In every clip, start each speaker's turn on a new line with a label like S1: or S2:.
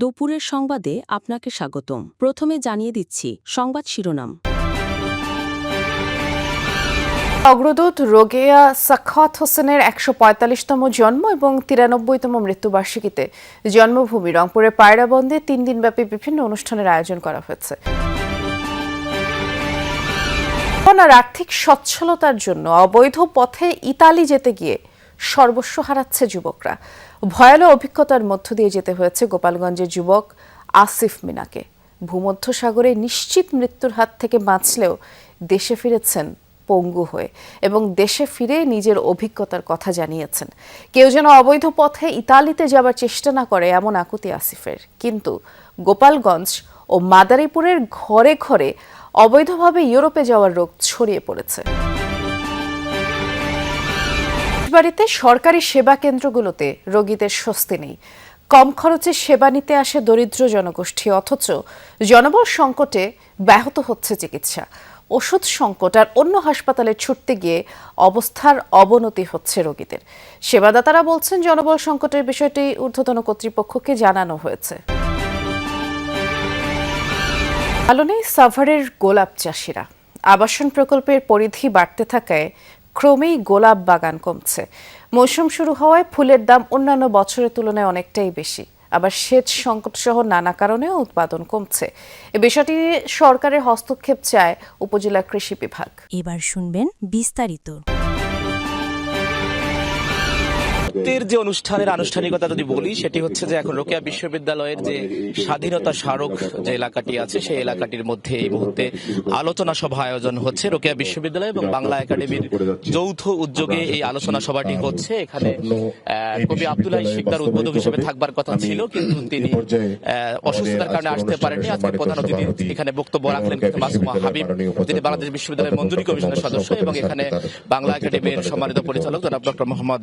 S1: দুপুরের সংবাদে আপনাকে স্বাগতম। প্রথমে জানিয়ে দিচ্ছি সংবাদ শিরোনাম।
S2: অগ্রদূত রোগেয়া সাখাত হোসেনের একশো পঁয়তাল্লিশতম জন্ম এবং তিরানব্বইতম মৃত্যুবার্ষিকীতে জন্মভূমি রংপুরের পায়রাবন্দে তিন দিনব্যাপী বিভিন্ন অনুষ্ঠানের আয়োজন করা হয়েছে। আর আর্থিক সচ্ছলতার জন্য অবৈধ পথে ইতালি যেতে গিয়ে সর্বস্ব হারাচ্ছে যুবকরা। ভয়ানক অভিজ্ঞতার মধ্য দিয়ে যেতে হয়েছে গোপালগঞ্জের যুবক আসিফ মিনাকে। ভূমধ্যসাগরে নিশ্চিত মৃত্যুর হাত থেকে বাঁচলেও দেশে ফিরেছেন পঙ্গু হয়ে এবং দেশে ফিরে নিজের অভিজ্ঞতার কথা জানিয়েছেন। কেউ যেন অবৈধ পথে ইতালিতে যাবার চেষ্টা না করে এমন আকুতি আসিফের। কিন্তু গোপালগঞ্জ ও মাদারীপুরের ঘরে ঘরে অবৈধভাবে ইউরোপে যাওয়ার রোগ ছড়িয়ে পড়েছে। বাড়িতে সরকারি সেবা কেন্দ্রগুলোতে রোগীদের স্বস্তি নেই। কম খরচে সেবা নিতে আসে দরিদ্র জনগোষ্ঠী, অথচ জনবল সংকটে ব্যাহত হচ্ছে চিকিৎসা। ওষুধ সংকট আর অন্য হাসপাতালে ছুটতে গিয়ে অবস্থার অবনতি হচ্ছে রোগীদের। সেবাদাতারা বলছেন, জনবল সংকটের বিষয়টি ঊর্ধ্বতন কর্তৃপক্ষকে জানানো হয়েছে। ভালো নেই সাভারের গোলাপ চাষিরা। আবাসন প্রকল্পের পরিধি বাড়তে থাকায় ক্রমেই গোলাপ বাগান কমছে। মৌসুম শুরু হওয়ায় ফুলের দাম অন্যান্য বছরের তুলনায় অনেকটাই বেশি। আবার সেচ সংকট সহ নানা কারণে উৎপাদন কমছে। এ বিষয়টি সরকারের হস্তক্ষেপ চায় উপজেলা কৃষি বিভাগ।
S1: এবার শুনবেন বিস্তারিত।
S3: মুহূর্তের যে অনুষ্ঠানের আনুষ্ঠানিকতা যদি বলি, সেটি হচ্ছে যে এখন রোকেয়া বিশ্ববিদ্যালয়ের যে স্বাধীনতা স্মারক যে এলাকাটি আছে, সেই এলাকাটির মধ্যে এই মুহূর্তে আলোচনা সভা আয়োজন হচ্ছে রোকেয়া বিশ্ববিদ্যালয় এবং বাংলা একাডেমির যৌথ উদ্যোগে এই আলোচনা সভাটি হচ্ছে। এখানে কবি আব্দুল্লাহ শিকদার উদ্বোধক হিসেবে থাকবার কথা ছিল, কিন্তু তিনি অসুস্থতার কারণে আসতে পারেননি। আজকে প্রধান অতিথি এখানে বক্তব্য রাখলেন মাসুমা হাবিব, যিনি বাংলাদেশ বিশ্ববিদ্যালয়ের মঞ্জুরি কমিশনের সদস্য এবং এখানে বাংলা একাডেমির সম্মানিত পরিচালক জনাব ডক্টর মোহাম্মদ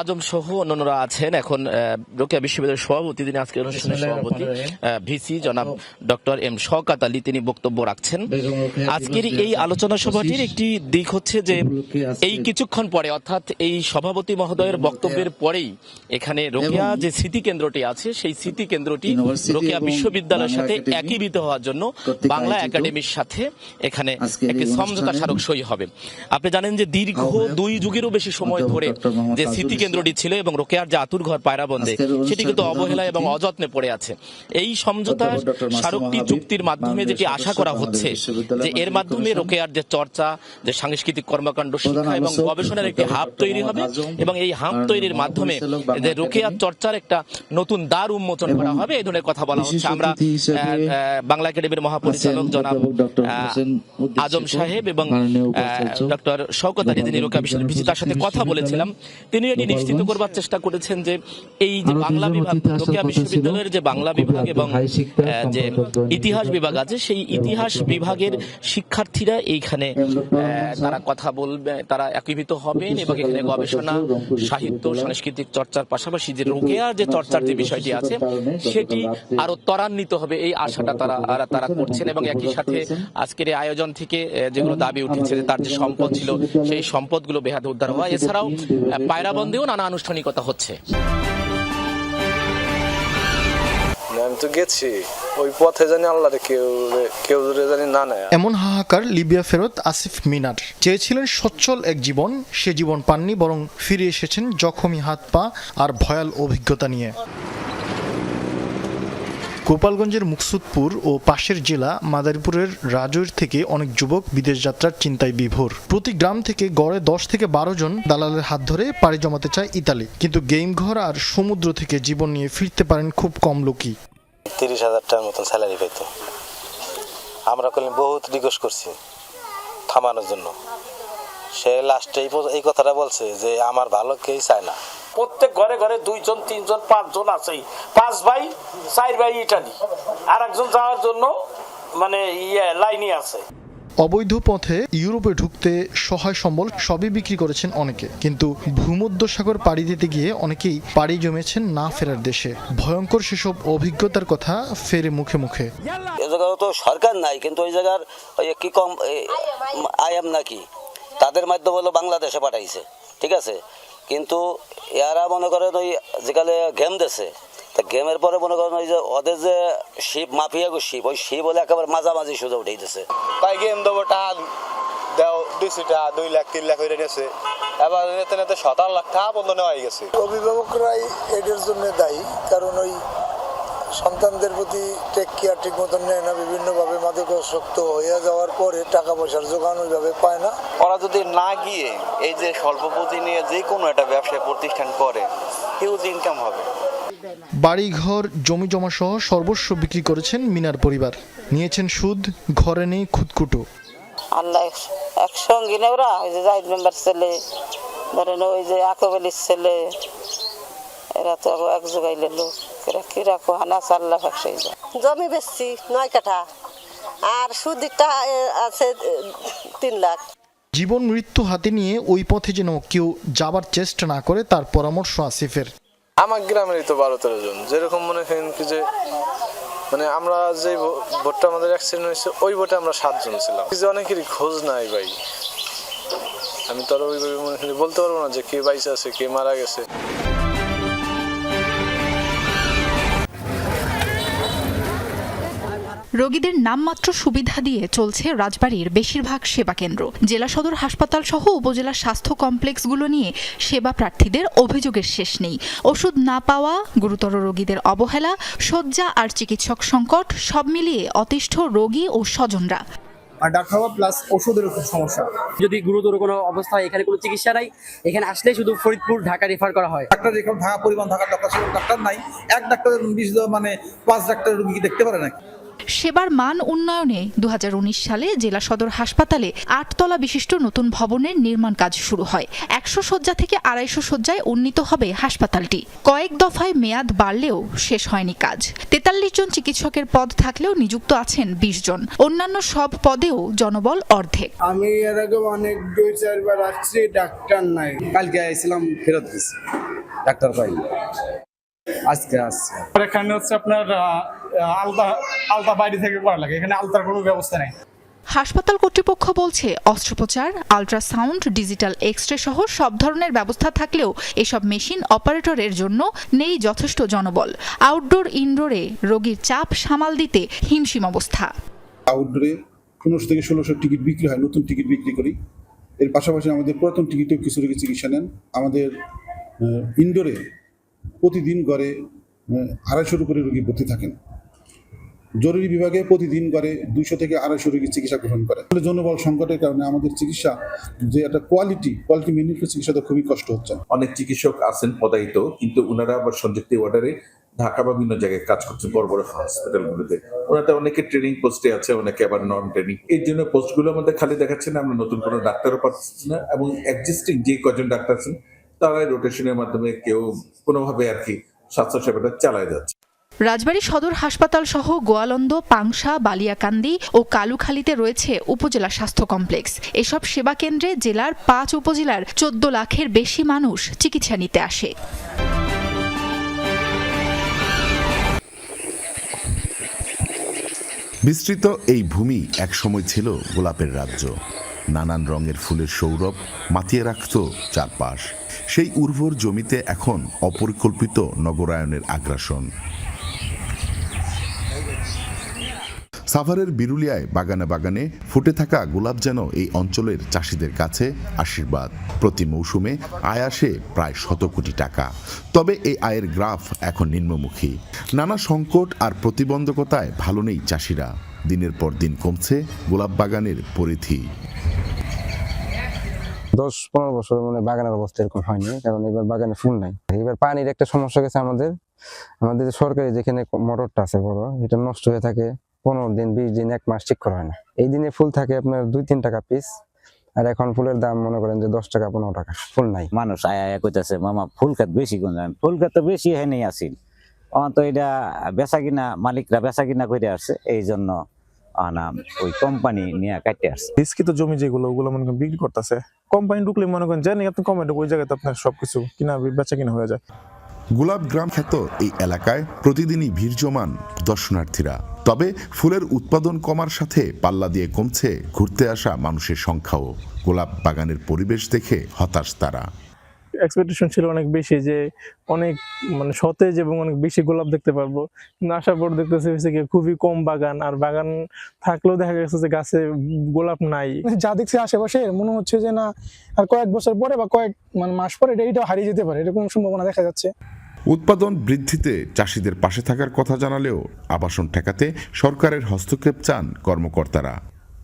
S3: আজম সহ অন্যান্যরা আছেন। এখন রোকেয়া বিশ্ববিদ্যালয়ের সভাপতি তিনি আজকের অনুষ্ঠানের সভাপতি ভিসি জনাব ডক্টর এম শওকাত আলী তিনি বক্তব্য রাখছেন। আজকের এই আলোচনা সভাটির একটি দিক হচ্ছে যে এই কিছুক্ষণ পরে অর্থাৎ এই সভাপতি মহোদয়ের বক্তব্যের পরেই এখানে রোকেয়া যে স্মৃতি কেন্দ্রটি আছে সেই স্মৃতি কেন্দ্রটি রোকেয়া বিশ্ববিদ্যালয়ের সাথে একীভূত হওয়ার জন্য বাংলা একাডেমির সাথে এখানে একটি সমঝোতা স্মারক সই হবে। আপনি জানেন যে দীর্ঘ দুই যুগেরও বেশি সময় ধরে যে স্মৃতি কেন্দ্রটি ছিল এবং রোকেয়ার যে আতুর ঘর পায়রাবন্দে সেটি কিন্তু অবহেলা এবং অযত্নে পড়ে আছে। এই সমঝোতার স্মারকটি চুক্তির মাধ্যমে যেটি আশা করা হচ্ছে যে এর মাধ্যমে রোকেয়ার যে চর্চা যে সাংস্কৃতিক কর্মকাণ্ড শিক্ষা এবং গবেষণার একটি হাব তৈরি হবে এবং এই হাব তৈরির মাধ্যমে যে রোকেয়ার চর্চার একটা নতুন দ্বার উন্মোচন করা হবে এই ধরনের কথা বলা হচ্ছে। আমরা বাংলা একাডেমির মহাপরিচালক জনাব আজম সাহেব এবং ডক্টর শওকত আলী যিনি রোকেয়া বিশ্ববিদ্যালয় তার সাথে কথা বলেছিলাম। তিনি এটি নিশ্চিত করবার চেষ্টা করেছেন যে এই যে বাংলা বিভাগ রোকেয়া বিশ্ববিদ্যালয়ের যে বাংলা বিভাগ এবং যে ইতিহাস বিভাগ আছে সেই ইতিহাস বিভাগের শিক্ষার্থীরা এইখানে তারা কথা বলবে তারা একীভূত হবেন এবং এখানে গবেষণা সাহিত্য সাংস্কৃতিক চর্চার পাশাপাশি যে রোকেয়ার যে চর্চার যে বিষয়টি আছে সেটি আরও ত্বরান্বিত হবে। এই আশাটা তারা তারা করছেন এবং একই সাথে আজকের এই আয়োজন থেকে যেগুলো দাবি উঠেছে তার যে সম্পদ ছিল সেই সম্পদগুলো বেহাতে উদ্ধার হওয়া। এছাড়াও আহ, পায়রাবন্দেও নানা আনুষ্ঠানিকতা হচ্ছে।
S4: আমি তো গেছি। ওই পথে জানি আল্লাহ কেউ কেউ জানি না নেয়।
S5: এমন হাহাকার লিবিয়া ফেরত আসিফ মিনার। চেয়েছিলেন সচ্ছল এক জীবন সে জীবন পাননি বরং ফিরে এসেছেন জখমি হাত পা আর ভয়াল অভিজ্ঞতা নিয়ে। গোপালগঞ্জের মুকসুদপুর ও পাশের জেলা মাদারীপুরের রাজৈর থেকে অনেক যুবক বিদেশ যাত্রার চিন্তায় বিভোর। প্রতি গ্রাম থেকে গড়ে দশ থেকে বারো জন দালালের হাত ধরে পাড়ি জমাতে চায় ইতালি। কিন্তু গেম ঘর আর সমুদ্র থেকে জীবন নিয়ে ফিরতে পারেন খুব কম লোকই।
S4: তিরিশ হাজার টাকার মতন স্যালারি পাইতো। আমরা করলে বহুত রিকোয়েস্ট করছি থামানোর জন্য। সে লাস্টে এই কথাটা বলছে যে, আমার ভালো কেউ চায় না।
S6: প্রত্যেক ঘরে ঘরে দুইজন তিনজন পাঁচজন আছেই। পাঁচ ভাই চার ভাই ইটালি। আর একজন যাওয়ার জন্য মানে ইয়ে লাইনে আছে।
S5: অবৈধ পথে ইউরোপে ঢুকতে সহায় সম্বল সবই বিক্রি করেছেন অনেকে। কিন্তু ভূমধ্যসাগর পাড়ি দিতে গিয়ে অনেকেই পাড়ি জমেছেন না ফেরার দেশে। ভয়ঙ্কর সেসব অভিজ্ঞতার কথা ফেরে মুখে মুখে।
S7: এ জায়গায় তো সরকার নাই কিন্তু ওই জায়গার কি কম আইএম নাকি? তাদের মাধ্যমে হলো বাংলাদেশে পাঠাইছে। ঠিক আছে? কিন্তু এরা মনে করেন ওই যেখানে গেম দেশে তা গেমের পরে মনে করেন ওই যে ওদের যে শিব মাফিয়া গো শিব ওই শিব বলে একেবারে মাঝামাঝি সুযোগ উঠে দিতেছে
S8: তাই গেম দেবো টাকা দেও দুইশো টাকা দুই লাখ তিন লাখ হয়ে গেছে। এবার নেতে নেতে সতেরো লাখ টাকা বন্ধ নেওয়া হয়ে গেছে।
S9: অভিভাবকরাই এদের জন্য দায়ী কারণ ওই সন্তানদের প্রতি টেক কেয়ার ঠিক মতন নেয় না বিভিন্নভাবে মাদকাসক্ত হয়ে যাওয়ার পরে টাকা পয়সার যোগান ওইভাবে পায় না।
S10: ওরা যদি না গিয়ে এই যে স্বল্প পুঁজি নিয়ে যে কোনো একটা ব্যবসায় প্রতিষ্ঠান করে হিউজ ইনকাম হবে?
S5: বাড়িঘর জমি জমা সহ সর্বস্ব বিক্রি করেছেন মিনার পরিবার। নিয়েছেন সুদ ঘরে নেই খুদকুটো।
S11: আল্লাহ একসঙ্গে না ওরা ওই যে জাহিদ মেম্বার ছেলে ধরেন ওই যে আকবলির ছেলে এরা তো এক জোগাইলে লোক। কি রাখো হানা
S12: জমি বেচছি নয় কাঠা। আর সুদিকটা আছে তিন লাখ।
S5: জীবন মৃত্যু হাতে নিয়ে ওই পথে যেন কেউ যাবার চেষ্টা না করে তার পরামর্শ আসিফের।
S8: আমার গ্রামেরই তো বারো তেরো জন। যেরকম মনে করেন কি যে মানে আমরা যে ভোটটা আমাদের অ্যাক্সিডেন্ট হয়েছে ওই ভোটে আমরা সাতজন ছিলাম। যে অনেকেরই খোঁজ নাই ভাই। আমি তো আর ওইভাবে মনে করি বলতে পারব না যে কে বাইসে আছে কে মারা গেছে।
S13: রোগীদের নামমাত্র সুবিধা দিয়ে চলছে রাজবাড়ির বেশিরভাগ সেবা কেন্দ্র। জেলা সদর হাসপাতাল সহ উপজেলা স্বাস্থ্য কমপ্লেক্সগুলো নিয়ে সেবা প্রার্থীদের অভিযোগের শেষ নেই। ওষুধ না পাওয়া গুরুতর রোগীদের অবহেলা শয্যা আর চিকিৎসক সংকট সব মিলিয়ে অতিষ্ঠ রোগী ও স্বজনরা।
S9: আর ডাক্তার প্লাস ওষুধের খুব সমস্যা।
S11: যদি গুরুতর কোনো অবস্থা এখানে কোনো চিকিৎসা নাই এখানে আসলে শুধু ফরিদপুর ঢাকা রেফার করা হয়।
S9: ডাক্তার যেরকম ঢাকা পরিমাণ থাকার দরকার ছিল ডাক্তার নাই। এক ডাক্তারের বিশ মানে পাঁচ ডাক্তার রুগী দেখতে পারে না
S13: সেবার মান উন্নয়নে দুহাজার উনিশ সালে জেলা সদর হাসপাতালে আটতলা বিশিষ্ট নতুন ভবনের নির্মাণ কাজ শুরু হয়। একশো শয্যা থেকে আড়াইশো শয্যায় উন্নীত হবে হাসপাতালটি। কয়েক দফায় মেয়াদ বাড়লেও শেষ হয়নি কাজ। তেতাল্লিশ জন চিকিৎসকের পদ থাকলেও নিযুক্ত আছেন বিশ জন। অন্যান্য সব পদেও জনবল অর্ধেক।
S9: আমি এর আগে অনেক, দুই, চারবার আসছি, ডাক্তার নাই।
S10: কালকে আইছিলাম ফেরত দিছি ডাক্তার পাইনি। আজকে আসছে।
S9: এখানে হচ্ছে আপনার আলতা আলতা বাইরে থেকে করা লাগে এখানে আলতার কোনো ব্যবস্থা নেই।
S13: হাসপাতাল কর্তৃপক্ষ বলছে অস্ত্রোপচার আল্ট্রাসাউন্ড ডিজিটাল এক্স রে সহ সব ধরনের ব্যবস্থা থাকলেও এসব মেশিন অপারেটরের জন্য নেই যথেষ্ট জনবল। আউটডোর ইনডোরে রোগীর চাপ সামাল দিতে হিমশিম অবস্থা।
S9: আউটডোরে পনেরোশো থেকে ষোলোশো টিকিট বিক্রি হয় নতুন টিকিট বিক্রি করি। এর পাশাপাশি আমাদের পুরাতন টিকিটেও কিছু রোগী চিকিৎসা নেন। আমাদের ইনডোরে প্রতিদিন গড়ে আহ, আড়াইশোর উপরে রোগী ভর্তি থাকেন। জরুরি বিভাগে প্রতিদিন গড়ে দুইশো থেকে আড়াইশো রোগী চিকিৎসা গ্রহণ করে। তাহলে জনবল সংকটের কারণে আমাদের চিকিৎসা যে একটা কোয়ালিটি কোয়ালিটি চিকিৎসাতে খুবই কষ্ট হচ্ছে।
S10: অনেক চিকিৎসক আছেন পদায়িত কিন্তু ওনারা আবার সংযুক্তি অর্ডারে ঢাকা বা বিভিন্ন জায়গায় কাজ করছেন বড় বড় হসপিটালগুলোতে ওনাতে অনেকে ট্রেনিং পোস্টে আছে অনেকে আবার নন ট্রেনিং এর জন্য পোস্টগুলো আমাদের খালি দেখাচ্ছে না আমরা নতুন কোনো ডাক্তারও পাচ্ছি না এবং এক্সিস্টিং যে কজন ডাক্তার আছেন তারাই রোটেশনের মাধ্যমে কেউ কোনোভাবে আর কি স্বাস্থ্য সেবাটা চালায় যাচ্ছে।
S13: রাজবাড়ী সদর হাসপাতাল সহ গোয়ালন্দ পাংশা বালিয়াকান্দি ও কালুখালীতে রয়েছে উপজেলা স্বাস্থ্য কমপ্লেক্স। এসব সেবা কেন্দ্রে জেলার পাঁচ উপজেলার চোদ্দ লাখের বেশি মানুষ চিকিৎসা নিতে আসে।
S14: বিস্তৃত এই ভূমি একসময় ছিল গোলাপের রাজ্য। নানান রঙের ফুলের সৌরভ মাতিয়ে রাখত চারপাশ। সেই উর্বর জমিতে এখন অপরিকল্পিত নগরায়নের আগ্রাসন। সাভারের বিরুলিয়ায় বাগানে বাগানে ফুটে থাকা গোলাপ যেন এই অঞ্চলের চাষিদের কাছে আশীর্বাদ। প্রতি মৌসুমে আয় আসে প্রায় শত কোটি টাকা। তবে এই আয়ের গ্রাফ এখন নিম্নমুখী। নানা সংকট আর প্রতিবন্ধকতায় ভালো নেই চাষিরা। দিনের পর দিন কমছে গোলাপ বাগানের পরিধি।
S10: দশ পনেরো বছর মানে বাগানের অবস্থা এরকম হয়নি কারণ এবার বাগানে ফুল নাই। এবার পানির একটা সমস্যা গেছে আমাদের আমাদের যে সরকারি যেখানে মোটরটা আছে বড় এটা নষ্ট হয়ে থাকে পনেরো দিন বিশ দিন এক মাস ঠিক করা হয় না। এই দিনে ফুল থাকে আপনার দুই তিন টাকা পিস আর এখন ফুলের দাম মনে করেন যে দশ টাকা পনেরো টাকা ফুল নাই।
S11: মানুষ আয়া আয়া কইতাছে মামা ফুল খাত বেশি কোন ফুল খাত তো বেশি হয় নাই আসিল আমার তো এটা বেচা কিনা মালিকরা বেচা কিনা করে আসছে এই জন্য আনা ওই কোম্পানি নিয়ে কাটতে আসছে।
S8: বিস্কিত জমি যেগুলো ওগুলো মনে করেন বিক্রি করতেছে। কোম্পানি ঢুকলে মনে করেন জানি আপনি কোম্পানি ওই জায়গাতে আপনার সব কিছু কিনা বেচা কিনা হয়ে যায়।
S14: গোলাপ গ্রাম খ্যাত এই এলাকায় প্রতিদিনই ভিড় জমান দর্শনার্থীরা। তবে ফুলের উৎপাদন কমার সাথে পাল্লা দিয়ে কমছে ঘুরতে আসা মানুষের সংখ্যাও। গোলাপ বাগানের পরিবেশ দেখে হতাশ তারা।
S15: এক্সপেকটেশন ছিল অনেক বেশি যে অনেক মানে সতেজ এবং অনেক বেশি গোলাপ দেখতে পারব। কিন্তু আসার পর দেখতেছি হয়েছে কি খুবই কম বাগান আর বাগান থাকলেও দেখা গেছে যে গাছে গোলাপ নাই।
S16: যা দেখছি আশেপাশে মনে হচ্ছে যে না আর কয়েক বছর পরে বা কয়েক মানে মাস পরে এটা এটাও হারিয়ে যেতে পারে এরকম সম্ভাবনা দেখা যাচ্ছে।
S14: উৎপাদন বৃদ্ধিতে চাষিদের পাশে থাকার কথা জানালেও আবাসন ঠেকাতে সরকারের হস্তক্ষেপ চান কর্মকর্তারা।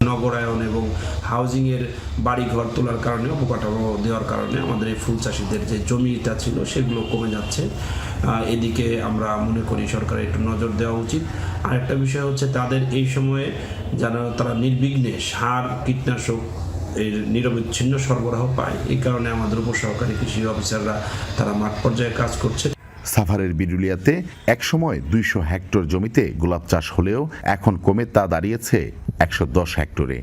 S17: নগরায়ন এবং হাউজিং এর বাড়ি ঘর তোলার কারণে, অবকাঠামো দেওয়ার কারণে আমাদের এই ফুল চাষিদের যে জমিটা ছিল সেগুলো কমে যাচ্ছে। এদিকে আমরা মনে করি সরকারের একটু নজর দেওয়া উচিত। আরেকটা বিষয় হচ্ছে তাদের এই সময়ে যেন তারা নির্বিঘ্নে সার, কীটনাশক এর নিরবিচ্ছিন্ন সরবরাহ পায়। এই কারণে আমাদের উপসহকারী কৃষি অফিসাররা তারা মাঠ পর্যায়ে কাজ করছে।
S14: সাভারের বিরুলিয়াতে একসময় দুইশো হেক্টর জমিতে গোলাপ চাষ হলেও এখন কমে তা দাঁড়িয়েছে একশো দশ হেক্টরে।